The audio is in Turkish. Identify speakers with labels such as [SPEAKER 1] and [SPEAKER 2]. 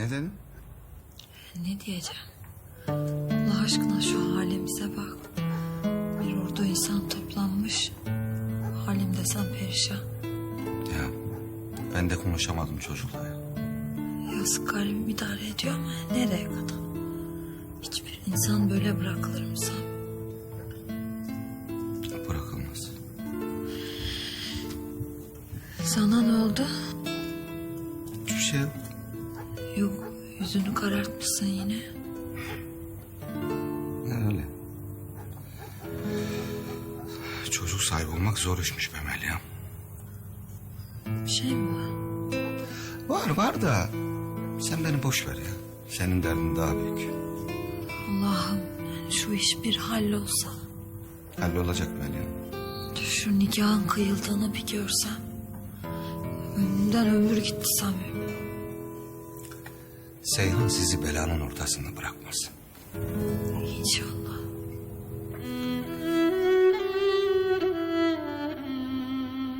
[SPEAKER 1] Ne dedin?
[SPEAKER 2] Ne diyeceğim? Allah aşkına şu halimize bak. Bir ordu insan toplanmış. Halim desem perişan.
[SPEAKER 1] Ya ben de konuşamadım çocukla ya.
[SPEAKER 2] Yazık garibim idare ediyor ama nereye kadar? Hiçbir insan böyle bırakılır mı sen?
[SPEAKER 1] Bırakılmaz.
[SPEAKER 2] Sana ne oldu?
[SPEAKER 1] Hiçbir şey yok.
[SPEAKER 2] Yok yüzünü karartmışsın yine.
[SPEAKER 1] Öyle. Çocuk sahibi olmak zor işmiş be Meryem.
[SPEAKER 2] Bir şey mi var?
[SPEAKER 1] Var var da sen beni boş ver ya. Senin derdin daha büyük.
[SPEAKER 2] Allah'ım yani şu iş bir hallolsa.
[SPEAKER 1] Hallolacak Meryem.
[SPEAKER 2] Şu nikahın kıyıldığını bir görsem. Önümden ömür gitti Samim.
[SPEAKER 1] Seyhan sizi belanın ortasında bırakmaz.
[SPEAKER 2] İnşallah.